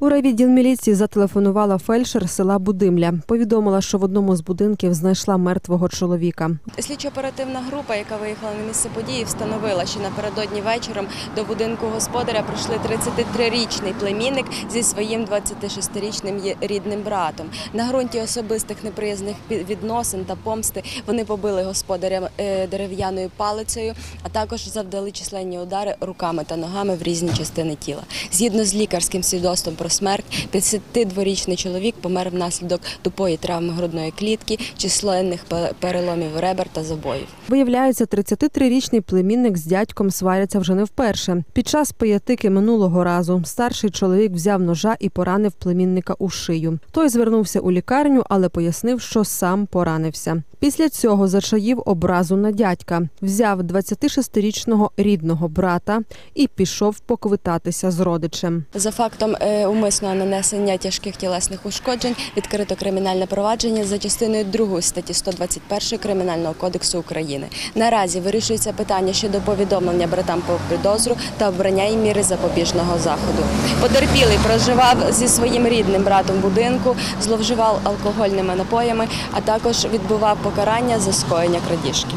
У райвідділ міліції зателефонувала фельдшер села Будимля. Повідомила, що в одному з будинків знайшла мертвого чоловіка. Слідчо-оперативна група, яка виїхала на місце події, встановила, що напередодні вечором до будинку господаря прийшли 33-річний племінник зі своїм 26-річним рідним братом. На ґрунті особистих неприязних відносин та помсти вони побили господаря е, дерев'яною палицею, а також завдали численні удари руками та ногами в різні частини тіла. Згідно з лікарським свідоцтвом про смерть, 52-річний чоловік помер внаслідок тупої травми грудної клітки, численних переломів ребер та забоїв. Виявляється, 33-річний племінник з дядьком сваряться вже не вперше. Під час пиятики минулого разу старший чоловік взяв ножа і поранив племінника у шию. Той звернувся у лікарню, але пояснив, що сам поранився. Після цього зачаїв образу на дядька, взяв 26-річного рідного брата і пішов поквитатися з родичем. За фактом е, умисного нанесення тяжких тілесних ушкоджень відкрито кримінальне провадження за частиною 2 статті 121 Кримінального кодексу України. Наразі вирішується питання щодо повідомлення братам про підозру та обрання їм міри запобіжного заходу. Потерпілий проживав зі своїм рідним братом будинку, зловживав алкогольними напоями, а також відбував покарання за скоєння крадіжки.